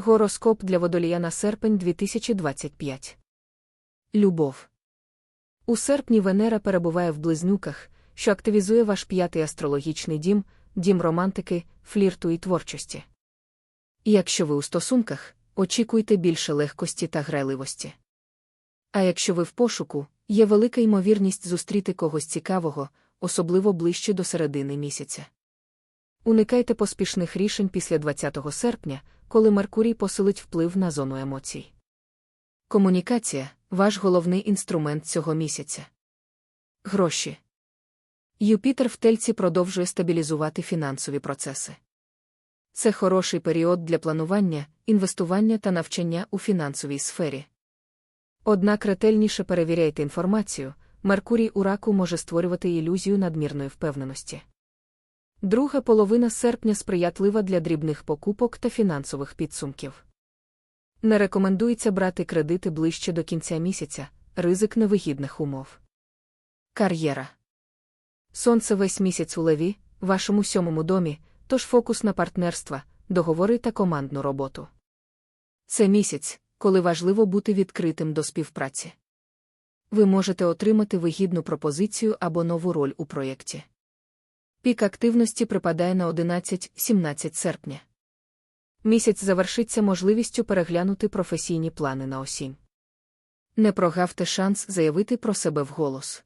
Гороскоп для водолія на серпень 2025. Любов. У серпні Венера перебуває в близнюках, що активізує ваш п'ятий астрологічний дім, дім романтики, флірту і творчості. Якщо ви у стосунках, очікуйте більше легкості та грайливості. А якщо ви в пошуку, є велика ймовірність зустріти когось цікавого, особливо ближче до середини місяця. Уникайте поспішних рішень після 20 серпня, коли Меркурій посилить вплив на зону емоцій. Комунікація ваш головний інструмент цього місяця. Гроші. Юпітер в тельці продовжує стабілізувати фінансові процеси. Це хороший період для планування, інвестування та навчання у фінансовій сфері. Однак ретельніше перевіряйте інформацію, Меркурій у раку може створювати ілюзію надмірної впевненості. Друга половина серпня сприятлива для дрібних покупок та фінансових підсумків. Не рекомендується брати кредити ближче до кінця місяця, ризик невигідних умов. Кар'єра. Сонце весь місяць у леві, вашому сьомому домі, тож фокус на партнерства, договори та командну роботу. Це місяць, коли важливо бути відкритим до співпраці. Ви можете отримати вигідну пропозицію або нову роль у проєкті. Пік активності припадає на 11-17 серпня. Місяць завершиться можливістю переглянути професійні плани на осінь. Не прогавте шанс заявити про себе вголос.